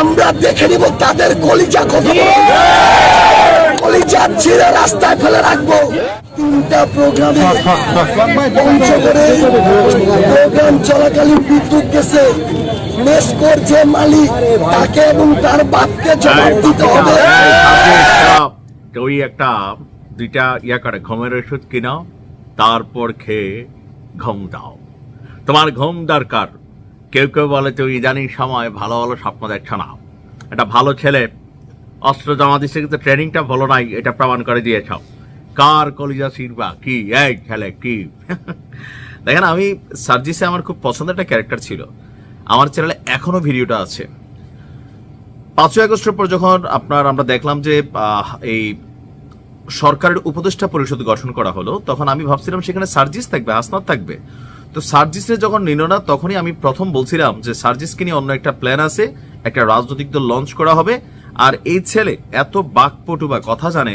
আমরা দেখে নিব তাদের কলিজা কত কলিজা ছিঁড়ে রাস্তায় ফেলে রাখব। তিনটা প্রোগ্রামে পঞ্চগড়ে প্রোগ্রাম চলাকালীন বিদ্যুৎ গেছে। মেসকোর যে মালিক তাকে এবং তার বাপকে জবাব দিতে হবে। ওই একটা দুইটা ইয়া করে ঘুমের ওষুধ কিনাও তারপর খেয়ে ঘুম দাও। তোমার ঘুম দরকার। কেউ কেউ বলে তো ইদানিং সময় ভালো ভালো স্বপ্ন দেখছ না। একটা ভালো ছেলে, অস্ত্র জমা দিচ্ছে কিন্তু ট্রেনিংটা ভালো নাই, এটা প্রমাণ করে দিয়েছ। কার কলিজা সিরবা কি? এই ছেলে, কি? দেখেন, আমি সার্জিসে আমার খুব পছন্দের একটা ক্যারেক্টার ছিল। আমার চ্যানেলে এখনও ভিডিওটা আছে। পাঁচই আগস্টের পর যখন আপনার আমরা দেখলাম যে এই সরকারের উপদেষ্টা পরিষদ গঠন করা হলো, তখন আমি ভাবছিলাম সেখানে সার্জিস থাকবে হাসনাত থাকবে। তো সার্জিসে যখন নিল না, তখনই আমি প্রথম বলছিলাম যে সার্জিসকে নিয়ে অন্য একটা প্ল্যান আছে, একটা রাজনৈতিক দল লঞ্চ করা হবে। আর এই ছেলে এত বাকপটু বা কথা জানে,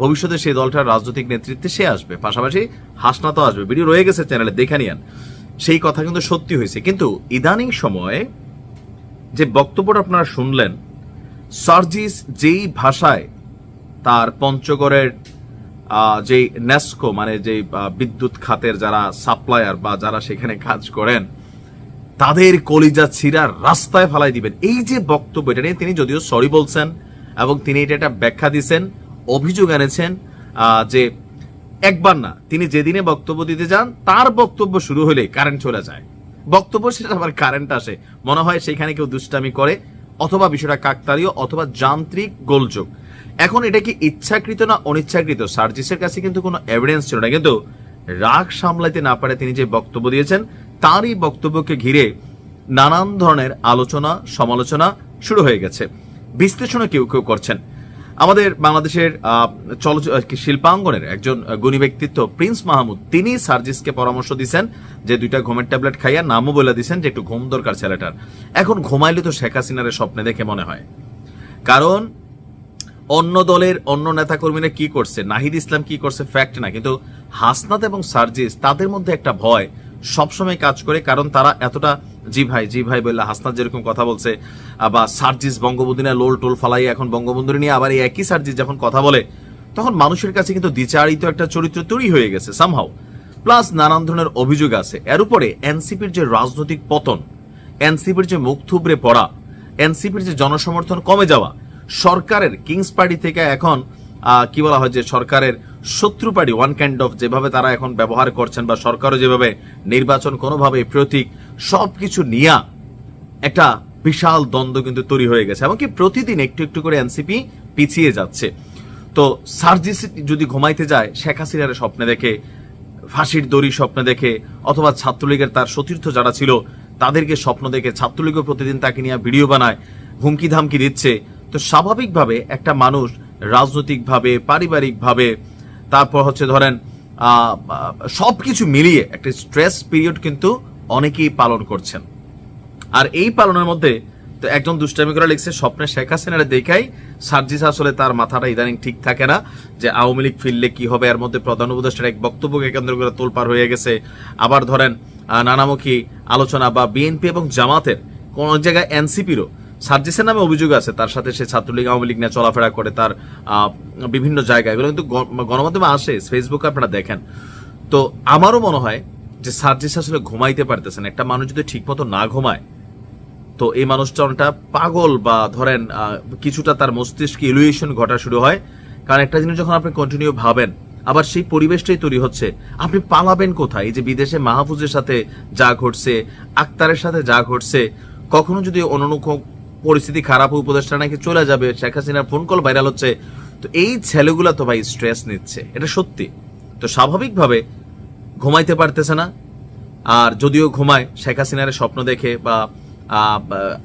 ভবিষ্যতে সেই দলটার রাজনৈতিক নেতৃত্বে সে আসবে। পাশাপাশি হাসনাতও আসবে। ভিডিও রয়ে গেছে চ্যানেলে দেখে নিয়েন। সেই কথা কিন্তু সত্যি হয়েছে। কিন্তু ইদানিং সময়ে যে বক্তব্যটা আপনারা শুনলেন, সার্জিস যেই ভাষায় তার পঞ্চগড়ের যেই নেস্কো মানে যে বিদ্যুৎ খাতের যারা সাপ্লায়ার বা যারা সেখানে কাজ করেন, তাদের কলিজা ছিঁড়ার রাস্তায় ফেলাই দিবেন। এই যে বক্তব্য, এটা নিয়ে তিনি যদিও সরি বলছেন এবং তিনি এটা একটা ব্যাখ্যা দিয়েছেন অভিযোগ এনেছেন যে একবার না, তিনি যেদিনে বক্তব্য দিতে যান, তার বক্তব্য শুরু হলে কারেন্ট চলে যায়। বক্তব্য শেষে আবার কারেন্ট আসে। মনে হয় সেখানে কেউ দুষ্টামি করে, অথবা বিষয়টা কাকতালীয়, অথবা যান্ত্রিক গোলযোগ। এখন এটা কি ইচ্ছাকৃত না অনিচ্ছাকৃত? সার্জিসের কাছে কিন্তু কোনো এভিডেন্স ছিল না। কিন্তু রাগ সামলাইতে না পারে তিনি যে বক্তব্য দিয়েছেন, তারই বক্তব্যকে ঘিরে নানান ধরনের আলোচনা, সমালোচনা শুরু হয়ে গেছে। বিশ্লেষণও কেউ কেউ করছেন। আমাদের বাংলাদেশের শিল্পাঙ্গনের একজন গুণী ব্যক্তিত্ব প্রিন্স মাহমুদ, তিনি সার্জিসকে পরামর্শ দিয়েছেন যে দুইটা ঘুমের ট্যাবলেট খাইয়া নামও বলে দিচ্ছেন যে একটু ঘুম দরকার ছেলেটার। এখন ঘুমাইলে তো শেখ হাসিনার স্বপ্নে দেখে মনে হয়। কারণ অন্য দলের অন্য নেতাকর্মীরা কি করছে? নাহিদ ইসলাম কি করছে? ফ্যাক্ট না। কিন্তু হাসনাত এবং সার্জিস, তাদের মধ্যে একটা ভয় সবসময় কাজ করে, কারণ তারা এতটা জি ভাই জি ভাই বললে হাসনাত যেরকম কথা বলছে, বা সার্জিস বঙ্গবন্ধু নিয়ে লোল টোল ফালাই, এখন বঙ্গবন্ধু নিয়ে আবার এই একই সার্জিস যখন কথা বলে, তখন মানুষের কাছে কিন্তু দ্বিচারিত একটা চরিত্র তৈরি হয়ে গেছে সামহাও প্লাস নানান ধরনের অভিযোগ আছে। এর উপরে এনসিপির যে রাজনৈতিক পতন, এনসিপির যে মুখ থুবড়ে পড়া, এনসিপির যে জনসমর্থন কমে যাওয়া সরকারের কিংস পার্টি থেকে এখন কি বলা হয় যে সরকারের শত্রু পার্টি ওয়ান কাইন্ড অফ যেভাবে তারা এখন ব্যবহার করছেন বা সরকারও যেভাবে নির্বাচন কোনোভাবে প্রতীক সব কিছু নিয়া একটা বিশাল দ্বন্দ্ব কিন্তু তৈরি হয়ে গেছে। এমনকি প্রতিদিন একটু একটু করে এনসিপি পিছিয়ে যাচ্ছে। তো সার্জিস যদি ঘুমাইতে যায়, শেখ হাসিনার স্বপ্নে দেখে, ফাঁসির দড়ি স্বপ্নে দেখে, অথবা ছাত্রলীগের তার সতীর্থ যারা ছিল, তাদেরকে স্বপ্ন দেখে ছাত্রলীগও প্রতিদিন তাকে নিয়ে ভিডিও বানায়, হুমকি ধামকি দিচ্ছে। তো স্বাভাবিকভাবে একটা মানুষ রাজনৈতিকভাবে, পারিবারিকভাবে, তারপর হচ্ছে ধরেন সব কিছু মিলিয়ে একটা স্ট্রেস পিরিয়ড কিন্তু অনেকেই পালন করছেন। আর এই পালনের মধ্যে তো একজন দুষ্টামি করে লিখছে স্বপ্নে শেখ হাসিনার দেখাই সার্জিস আসলে তার মাথাটা ইদানিং ঠিক থাকে না যে আওয়ামী লীগ ফিরলে কি হবে, এর মধ্যে প্রধান উপদেষ্টার এক বক্তব্যকে কেন্দ্র করে তোলপার হয়ে গেছে। আবার ধরেন নানামুখী আলোচনা বা বিএনপি এবং জামাতের কোন জায়গায় এনসিপিরও সার্জিসের নামে অভিযোগ আছে, তার সাথে সে ছাত্রলীগ, আওয়ামী লীগ নিয়ে চলাফেরা করে তার বিভিন্ন জায়গায়। এগুলো কিন্তু গণমাধ্যমে আসে ফেসবুকে আপনারা দেখেন। তো আমারও মনে হয় যে সার্জিস আসলে ঘুমাইতে পারতেছেন একটা মানুষ যদি ঠিকমতো না ঘুমায়, তো এই মানুষটা পাগল বা ধরেন কিছুটা তার মস্তিষ্কে ইলুয়েশন ঘটা শুরু হয়। কারণ একটা জিনিস যখন আপনি কন্টিনিউ ভাবেন, আবার সেই পরিবেশটাই তৈরি হচ্ছে, আপনি পালাবেন কোথায়? এই যে বিদেশে মাহফুজের সাথে যা ঘটছে, আক্তারের সাথে যা ঘটছে, কখনো যদি অন্য পরিস্থিতি খারাপ হয়, উপদেষ্টা নাকি চলে যাবে শেখ হাসিনার ফোন কল ভাইরাল হচ্ছে। তো এই ছেলেগুলা তো ভাই স্ট্রেস নিচ্ছে এটা সত্যি। তো স্বাভাবিকভাবে ঘুমাইতে পারতেছে না আর যদিও ঘুমায় শেখ হাসিনার স্বপ্ন দেখে বা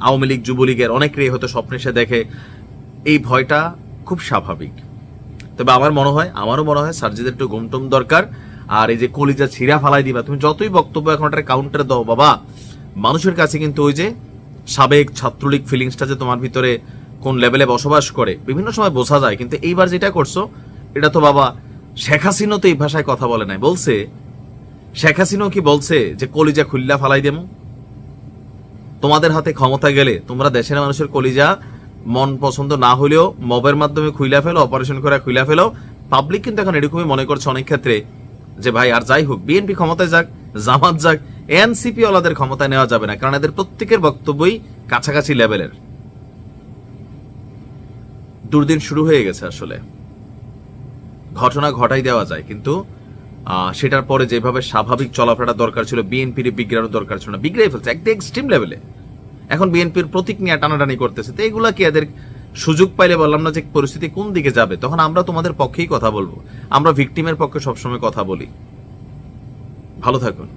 আওয়ামী লীগ যুবলীগের অনেকেরই হয়তো স্বপ্নে সে দেখে। এই ভয়টা খুব স্বাভাবিক। তবে আমার মনে হয় আমারও মনে হয় সার্জিদের একটু ঘুমটুম দরকার আর এই যে কলিজা ছিঁড়া ফালাই দিবা তুমি যতই বক্তব্য এখন একটা কাউন্টার দাও বাবা। মানুষের কাছে কিন্তু ওই যে সাবেক ছাত্রলীগ ফিলিংসটা যে তোমার ভিতরে কোন লেভেলে বসবাস করে, বিভিন্ন সময় বোঝা যায়। কিন্তু এইবার যেটা করছ, এটা তো বাবা শেখ হাসিনও তো এই ভাষায় কথা বলে নাই। বলছে, শেখ হাসিনাও কি বলছে যে কলিজা খুল্লা ফালাই দেমু? তোমাদের হাতে ক্ষমতা গেলে তোমরা দেশের মানুষের কলিজা মন পছন্দ না হলেও মবের মাধ্যমে খুইলা ফেলো অপারেশন করে খুইলা ফেলো। পাবলিক কিন্তু এখন এরকমই মনে করছে অনেক ক্ষেত্রে যে ভাই আর যাই হোক বিএনপি ক্ষমতায় যাক, জামাত যাক এনসিপি ওলাদের ক্ষমতায় নেওয়া যাবে না, কারণ এদের প্রত্যেকের বক্তব্যই কাছাকাছি লেভেলের। দুর্দিন শুরু হয়ে গেছে আসলে। ঘটনা ঘটাই দেওয়া যায়, কিন্তু সেটার পরে যেভাবে স্বাভাবিক চলাফেরা দরকার ছিল, বিএনপির বিগ্রানো দরকার ছিল না বিগ্রাই ফেলছে একটা এক্সট্রিম লেভেলে এখন বিএনপির প্রতীক নিয়ে টানাটানি করতেছে, তো এগুলা কি এদের সুযোগ পাইলে বললাম না যে পরিস্থিতি কোন দিকে যাবে? তখন আমরা তোমাদের পক্ষেই কথা বলব। আমরা ভিকটিমের পক্ষে সবসময় কথা বলি। ভালো থাকুন।